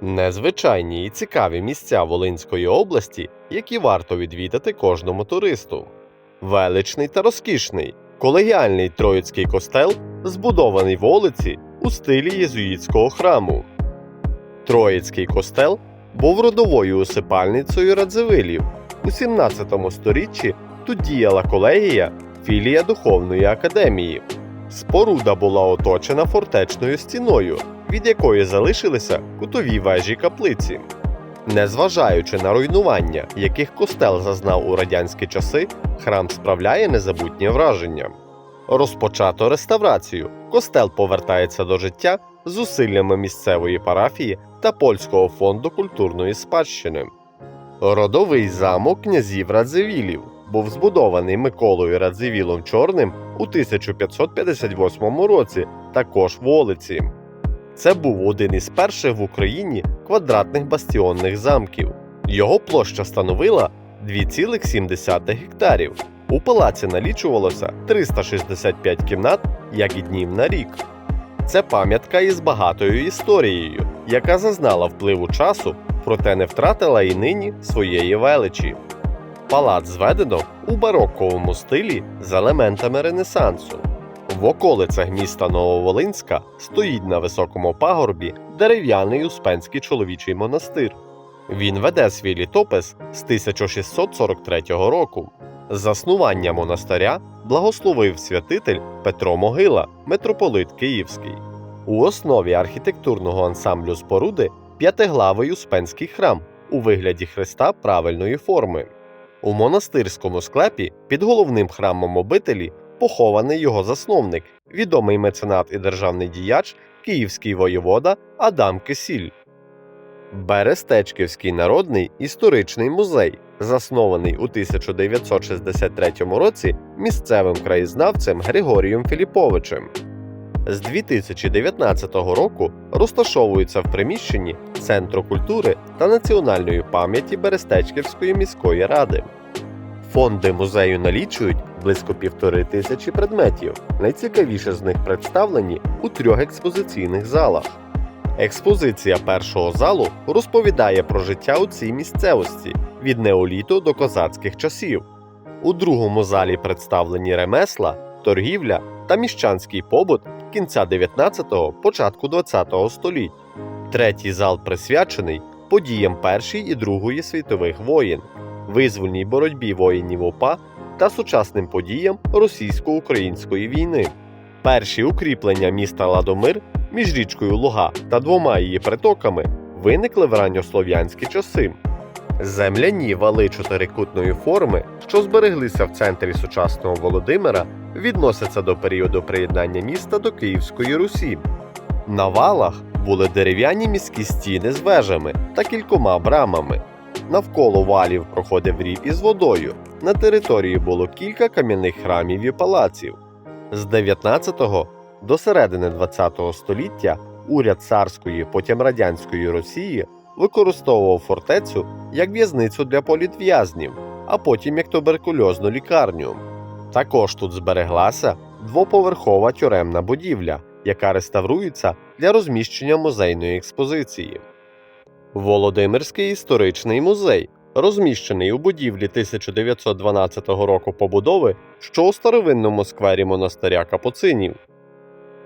Незвичайні і цікаві місця Волинської області, які варто відвідати кожному туристу. Величний та розкішний колегіальний Троїцький костел, збудований в Олиці у стилі єзуїтського храму. Троїцький костел був родовою усипальницею Радзивилів. У 17 сторіччі тут діяла колегія філія Духовної академії. Споруда була оточена фортечною стіною, від якої залишилися кутові вежі каплиці. Незважаючи на руйнування, яких костел зазнав у радянські часи, храм справляє незабутнє враження. Розпочато реставрацію. Костел повертається до життя зусиллями місцевої парафії та польського фонду культурної спадщини. Родовий замок князів Радзивілів був збудований Миколою Радзивілом Чорним у 1558 році, також в Олиці. Це був один із перших в Україні квадратних бастіонних замків. Його площа становила 2,7 гектарів. У палаці налічувалося 365 кімнат, як і днів на рік. Це пам'ятка із багатою історією, яка зазнала впливу часу, проте не втратила і нині своєї величі. Палац зведено у бароковому стилі з елементами Ренесансу. В околицях міста Нововолинська стоїть на високому пагорбі дерев'яний Успенський чоловічий монастир. Він веде свій літопис з 1643 року. Заснування монастиря благословив святитель Петро Могила, митрополит Київський. У основі архітектурного ансамблю споруди п'ятиглавий Успенський храм у вигляді хреста правильної форми. У монастирському склепі під головним храмом обителі похований його засновник, відомий меценат і державний діяч, київський воєвода Адам Кисіль. Берестечківський народний історичний музей, заснований у 1963 році місцевим краєзнавцем Григорієм Філіповичем. З 2019 року розташовується в приміщенні Центру культури та національної пам'яті Берестечківської міської ради. Фонди музею налічують близько півтори тисячі предметів. Найцікавіше з них представлені у трьох експозиційних залах. Експозиція першого залу розповідає про життя у цій місцевості від неоліту до козацьких часів. У другому залі представлені ремесла, торгівля та міщанський побут кінця 19-го, початку 20-го століть. Третій зал присвячений подіям Першої і Другої світових воєн, визвольній боротьбі воїнів УПА та сучасним подіям російсько-української війни. Перші укріплення міста Ладомир між річкою Луга та двома її притоками виникли в ранньослов'янські часи. Земляні вали чотирикутної форми, що збереглися в центрі сучасного Володимира, відносяться до періоду приєднання міста до Київської Русі. На валах були дерев'яні міські стіни з вежами та кількома брамами. Навколо валів проходив рів із водою. На території було кілька кам'яних храмів і палаців. З 19-го до середини 20-го століття уряд царської, потім радянської Росії використовував фортецю як в'язницю для політв'язнів, а потім як туберкульозну лікарню. Також тут збереглася двоповерхова тюремна будівля, яка реставрується для розміщення музейної експозиції. Володимирський історичний музей, розміщений у будівлі 1912 року побудови, що у старовинному сквері монастиря Капуцинів.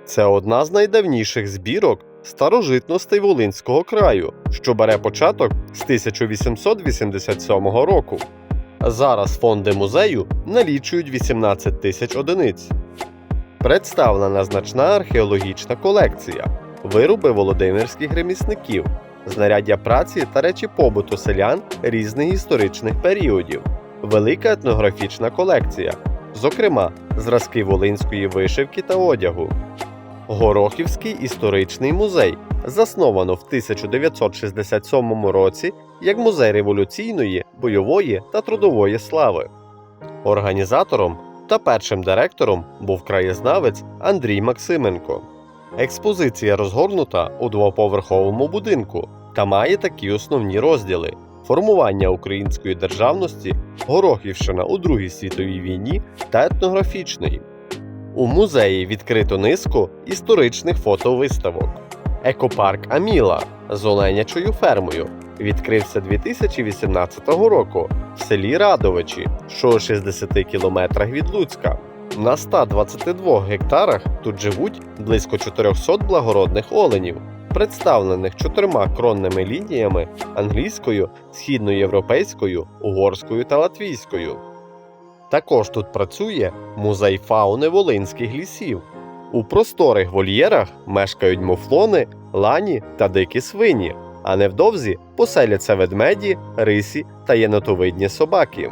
Це одна з найдавніших збірок старожитностей Волинського краю, що бере початок з 1887 року. Зараз фонди музею налічують 18 тисяч одиниць. Представлена значна археологічна колекція, вироби володимирських ремісників, знаряддя праці та речі побуту селян різних історичних періодів, велика етнографічна колекція, зокрема, зразки волинської вишивки та одягу. Горохівський історичний музей засновано в 1967 році як музей революційної, бойової та трудової слави. Організатором та першим директором був краєзнавець Андрій Максименко. Експозиція розгорнута у двоповерховому будинку та має такі основні розділи: формування української державності, Горохівщина у Другій світовій війні та етнографічної. У музеї відкрито низку історичних фотовиставок. Екопарк Аміла з оленячою фермою відкрився 2018 року в селі Радовичі, що у 60 кілометрах від Луцька. На 122 гектарах тут живуть близько 400 благородних оленів, представлених чотирма кронними лініями англійською, східноєвропейською, угорською та латвійською. Також тут працює музей фауни волинських лісів. У просторих вольєрах мешкають муфлони, лані та дикі свині, а невдовзі поселяться ведмеді, рисі та єнотовидні собаки.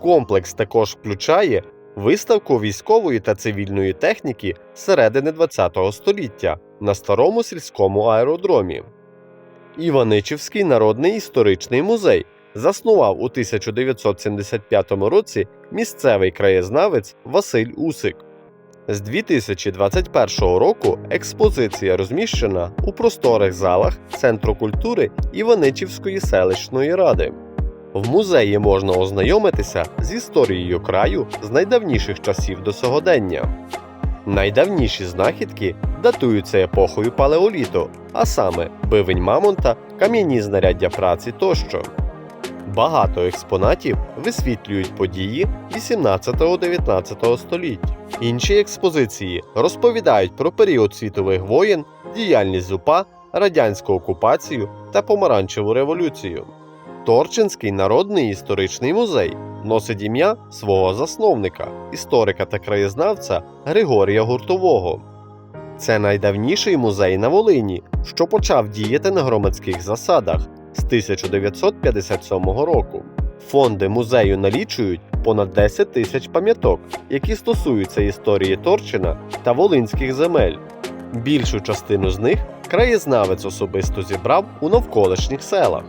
Комплекс також включає виставку військової та цивільної техніки середини ХХ століття на старому сільському аеродромі. Іваничівський народний історичний музей заснував у 1975 році місцевий краєзнавець Василь Усик. З 2021 року експозиція розміщена у просторих залах Центру культури Іваничівської селищної ради. В музеї можна ознайомитися з історією краю з найдавніших часів до сьогодення. Найдавніші знахідки датуються епохою палеоліту, а саме бивень мамонта, кам'яні знаряддя праці тощо. Багато експонатів висвітлюють події 18-19 століть. Інші експозиції розповідають про період світових воєн, діяльність ЗУПА, радянську окупацію та помаранчеву революцію. Торчинський народний історичний музей носить ім'я свого засновника, історика та краєзнавця Григорія Гуртового. Це найдавніший музей на Волині, що почав діяти на громадських засадах з 1957 року. Фонди музею налічують понад 10 тисяч пам'яток, які стосуються історії Торчина та волинських земель. Більшу частину з них краєзнавець особисто зібрав у навколишніх селах.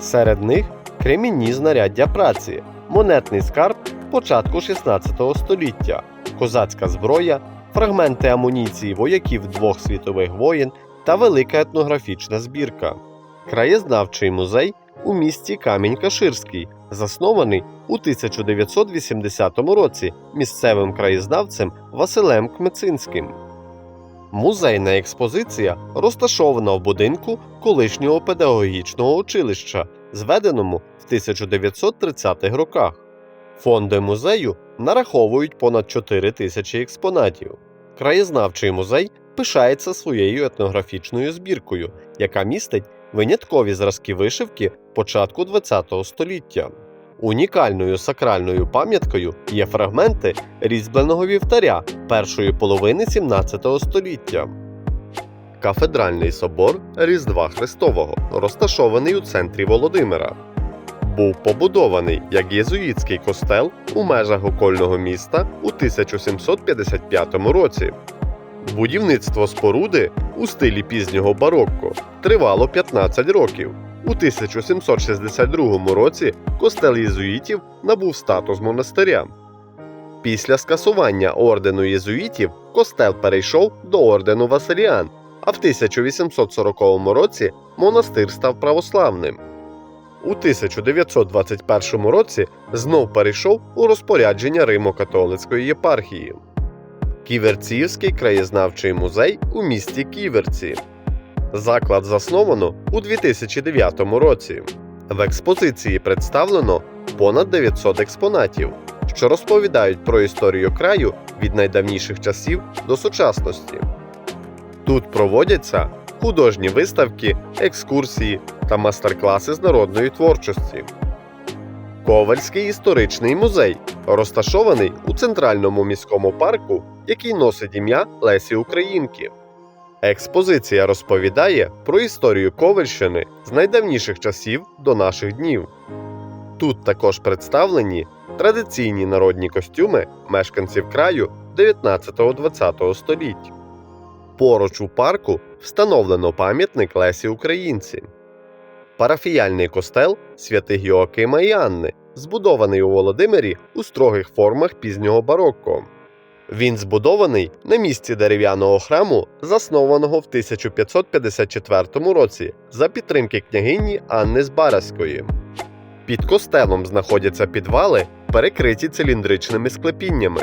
Серед них кремінні знаряддя праці, монетний скарб початку 16 століття, козацька зброя, фрагменти амуніції вояків двох світових воєн та велика етнографічна збірка. Краєзнавчий музей у місті Камінь-Каширський, заснований у 1980 році місцевим краєзнавцем Василем Кмецинським. Музейна експозиція розташована в будинку колишнього педагогічного училища, зведеному в 1930-х роках. Фонди музею нараховують понад 4 тисячі експонатів. Краєзнавчий музей пишається своєю етнографічною збіркою, яка містить виняткові зразки вишивки початку ХХ століття. Унікальною сакральною пам'яткою є фрагменти різьбленого вівтаря першої половини 17 століття. Кафедральний собор Різдва Христового, розташований у центрі Володимира, був побудований як єзуїтський костел у межах окольного міста у 1755 році. Будівництво споруди у стилі пізнього барокко тривало 15 років. У 1762 році костел єзуїтів набув статус монастиря. Після скасування ордену єзуїтів костел перейшов до ордену Василіан, а в 1840 році монастир став православним. У 1921 році знов перейшов у розпорядження Римо-католицької єпархії. Ківерцівський краєзнавчий музей у місті Ківерці. Заклад засновано у 2009 році. В експозиції представлено понад 900 експонатів, що розповідають про історію краю від найдавніших часів до сучасності. Тут проводяться художні виставки, екскурсії та мастер-класи з народної творчості. Ковальський історичний музей розташований у центральному міському парку, який носить ім'я Лесі Українки. Експозиція розповідає про історію Ковальщини з найдавніших часів до наших днів. Тут також представлені традиційні народні костюми мешканців краю 19-20 століть. Поруч у парку встановлено пам'ятник Лесі Українці. Парафіяльний костел святих Йоакима і Анни, збудований у Володимирі у строгих формах пізнього барокко. Він збудований на місці дерев'яного храму, заснованого в 1554 році за підтримки княгині Анни Збаразької. Під костелом знаходяться підвали, перекриті циліндричними склепіннями.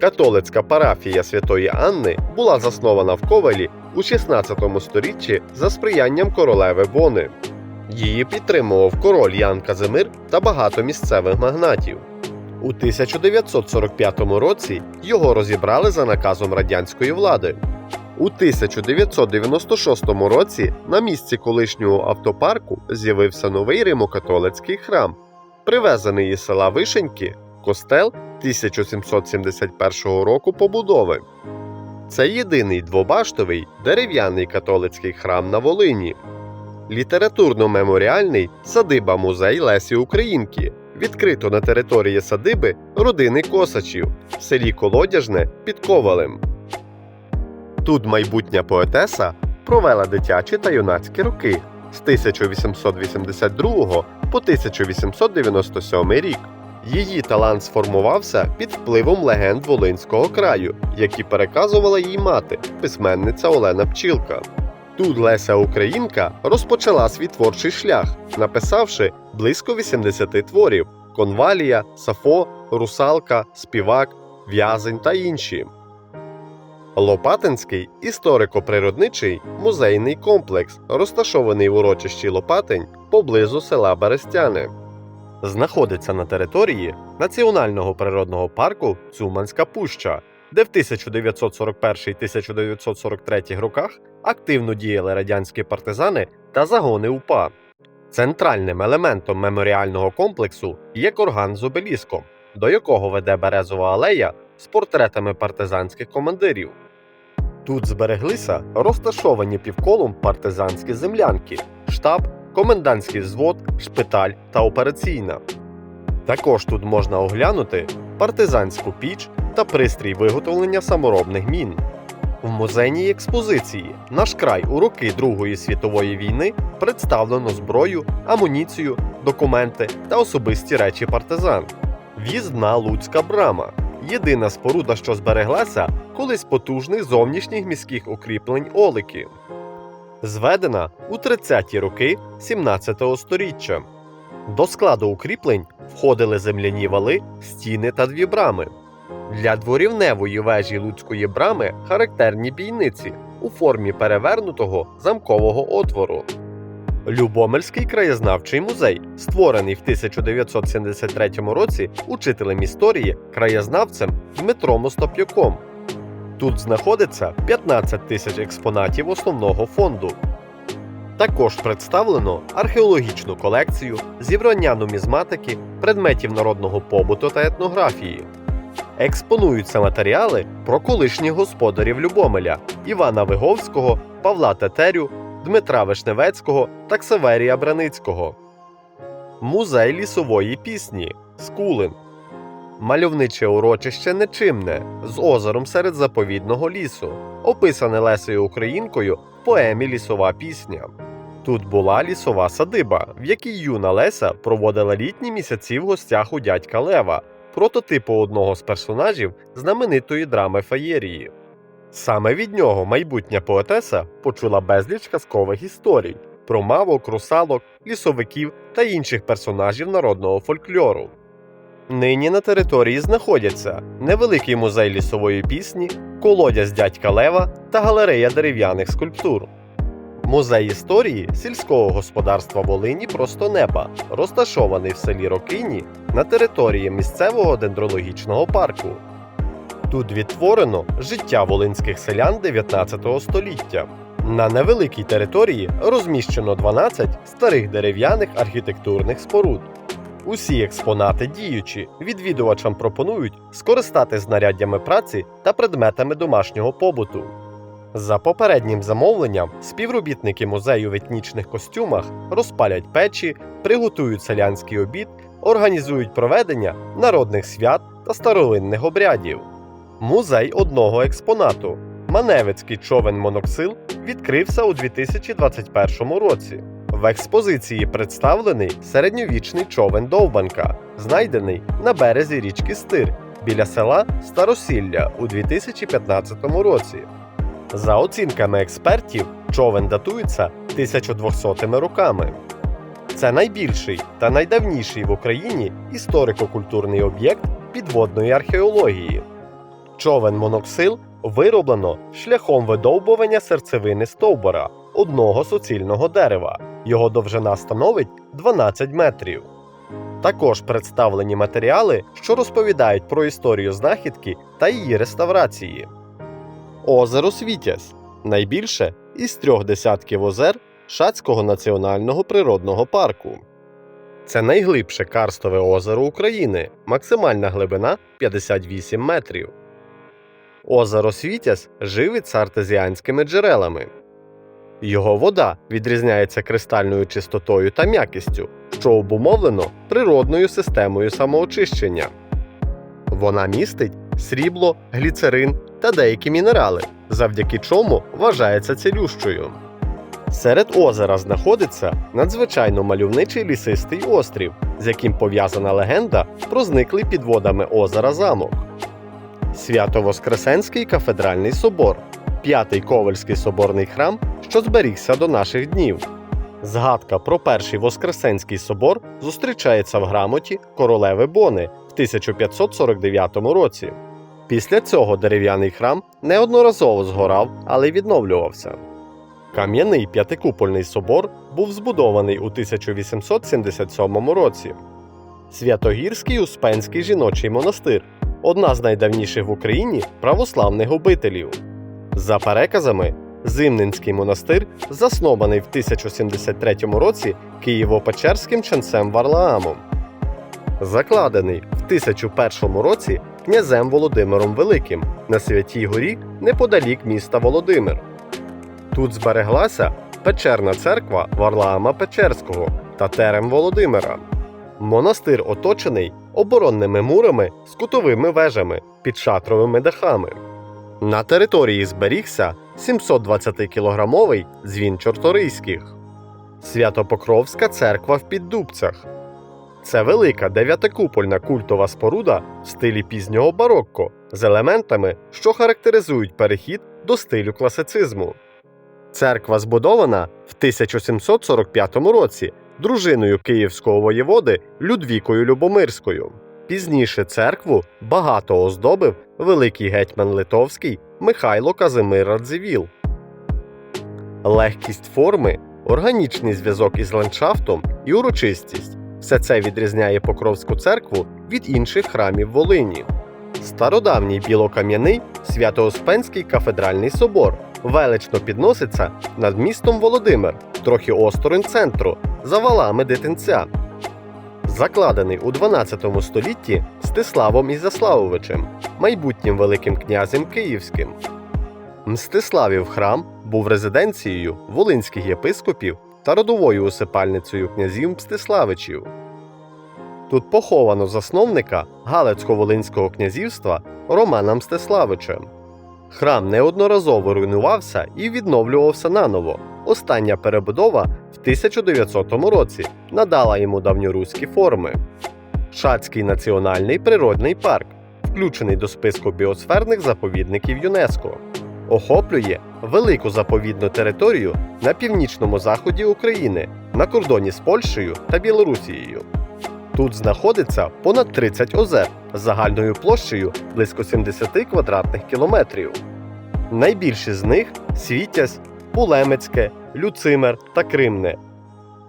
Католицька парафія Святої Анни була заснована в Ковелі у 16 сторіччі за сприянням королеви Бони. Її підтримував король Ян Казимир та багато місцевих магнатів. У 1945 році його розібрали за наказом радянської влади. У 1996 році на місці колишнього автопарку з'явився новий римокатолицький храм, привезений із села Вишеньки, костел 1771 року побудови. Це єдиний двобаштовий дерев'яний католицький храм на Волині. Літературно-меморіальний садиба музей Лесі Українки відкрито на території садиби родини Косачів в селі Колодяжне під Ковалем. Тут майбутня поетеса провела дитячі та юнацькі роки з 1882 по 1897 рік. Її талант сформувався під впливом легенд Волинського краю, які переказувала їй мати, письменниця Олена Пчілка. Тут Леся Українка розпочала свій творчий шлях, написавши близько 80 творів: Конвалія, Сафо, Русалка, Співак, В'язень та інші. Лопатинський історико-природничий музейний комплекс, розташований в урочищі Лопатинь поблизу села Берестяни. Знаходиться на території Національного природного парку Цуманська Пуща, де в 1941-1943 роках активно діяли радянські партизани та загони УПА. Центральним елементом меморіального комплексу є курган з обеліском, до якого веде березова алея з портретами партизанських командирів. Тут збереглися розташовані півколом партизанські землянки, штаб, комендантський взвод, шпиталь та операційна. Також тут можна оглянути партизанську піч та пристрій виготовлення саморобних мін. В музейній експозиції Наш край у роки Другої світової війни представлено зброю, амуніцію, документи та особисті речі партизан. В'їзна Луцька брама єдина споруда, що збереглася, колись потужних зовнішніх міських укріплень Олики. Зведена у 30-ті роки 17 століття. До складу укріплень входили земляні вали, стіни та дві брами. Для дворівневої вежі Луцької брами характерні бійниці у формі перевернутого замкового отвору. Любомельський краєзнавчий музей, створений в 1973 році учителем історії, краєзнавцем Дмитром Остап'яком. Тут знаходиться 15 тисяч експонатів основного фонду. Також представлено археологічну колекцію, зібрання нумізматики, предметів народного побуту та етнографії. Експонуються матеріали про колишніх господарів Любомеля Івана Виговського, Павла Тетерю, Дмитра Вишневецького та Ксаверія Браницького. Музей лісової пісні Скулин. Мальовниче урочище Нечимне з озером серед заповідного лісу, описане Лесею Українкою в поемі Лісова пісня. Тут була лісова садиба, в якій юна Леся проводила літні місяці в гостях у дядька Лева, прототипу одного з персонажів знаменитої драми Феєрії. Саме від нього майбутня поетеса почула безліч казкових історій про мавок, русалок, лісовиків та інших персонажів народного фольклору. Нині на території знаходяться невеликий музей лісової пісні, колодязь дядька Лева та галерея дерев'яних скульптур. Музей історії сільського господарства Волині просто неба, розташований в селі Рокині на території місцевого дендрологічного парку. Тут відтворено життя волинських селян 19 століття. На невеликій території розміщено 12 старих дерев'яних архітектурних споруд. Усі експонати діючі, відвідувачам пропонують скористати знаряддями праці та предметами домашнього побуту. За попереднім замовленням співробітники музею в етнічних костюмах розпалять печі, приготують селянський обід, організують проведення народних свят та старовинних обрядів. Музей одного експонату Маневицький човен Моноксил відкрився у 2021 році. В експозиції представлений середньовічний човен Довбанка, знайдений на березі річки Стир біля села Старосілля у 2015 році. За оцінками експертів, човен датується 1200 роками. Це найбільший та найдавніший в Україні історико-культурний об'єкт підводної археології. Човен Моноксил вироблено шляхом видовбування серцевини стовбура одного суцільного дерева. Його довжина становить 12 метрів. Також представлені матеріали, що розповідають про історію знахідки та її реставрації. Озеро Світязь найбільше із трьох десятків озер Шацького національного природного парку. Це найглибше карстове озеро України, максимальна глибина 58 метрів. Озеро Світязь живиться артезіанськими джерелами. Його вода відрізняється кристальною чистотою та м'якістю, що обумовлено природною системою самоочищення. Вона містить срібло, гліцерин та деякі мінерали, завдяки чому вважається цілющою. Серед озера знаходиться надзвичайно мальовничий лісистий острів, з яким пов'язана легенда про зниклий під водами озера замок. Свято-Воскресенський кафедральний собор, п'ятий Ковальський соборний храм, що зберігся до наших днів. Згадка про перший Воскресенський собор зустрічається в грамоті королеви Бони в 1549 році. Після цього дерев'яний храм неодноразово згорав, але відновлювався. Кам'яний п'ятикупольний собор був збудований у 1877 році. Святогірський Успенський жіночий монастир одна з найдавніших в Україні православних обителів. За переказами, Зимненський монастир заснований в 1073 році Києво-Печерським ченцем Варлаамом. Закладений в 1001 році князем Володимиром Великим на Святій Горі неподалік міста Володимир. Тут збереглася печерна церква Варлаама Печерського та терем Володимира. Монастир оточений оборонними мурами з кутовими вежами під шатровими дахами. На території зберігся 720-кілограмовий дзвін чорторийських. Святопокровська церква в Піддубцях. Це велика дев'ятикупольна культова споруда в стилі пізнього барокко з елементами, що характеризують перехід до стилю класицизму. Церква збудована в 1745 році дружиною київського воєводи Людвікою Любомирською. Пізніше церкву багато оздобив великий гетьман Литовський Михайло Казимир Радзивіл. Легкість форми, органічний зв'язок із ландшафтом і урочистість все це відрізняє Покровську церкву від інших храмів Волині. Стародавній білокам'яний Свято-Успенський кафедральний собор велично підноситься над містом Володимир, трохи осторонь центру, за валами дитинця. Закладений у 12 столітті Стиславом Ізяславовичем, майбутнім Великим князем Київським. Мстиславів храм був резиденцією волинських єпископів та родовою усипальницею князів Мстиславичів. Тут поховано засновника Галицько-Волинського князівства Романа Мстиславича. Храм неодноразово руйнувався і відновлювався наново. Остання перебудова в 1900 році надала йому давньоруські форми. Шацький національний природний парк, включений до списку біосферних заповідників ЮНЕСКО, охоплює велику заповідну територію на північному заході України на кордоні з Польщею та Білорусією. Тут знаходиться понад 30 озер з загальною площею близько 70 квадратних кілометрів. Найбільші з них Світязь, Пулемецьке, Люцимер та Кримне.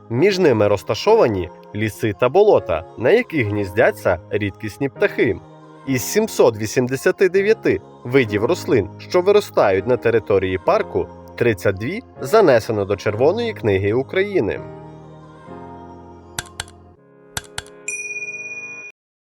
Між ними розташовані ліси та болота, на яких гніздяться рідкісні птахи. Із 789 видів рослин, що виростають на території парку, 32 занесено до Червоної книги України.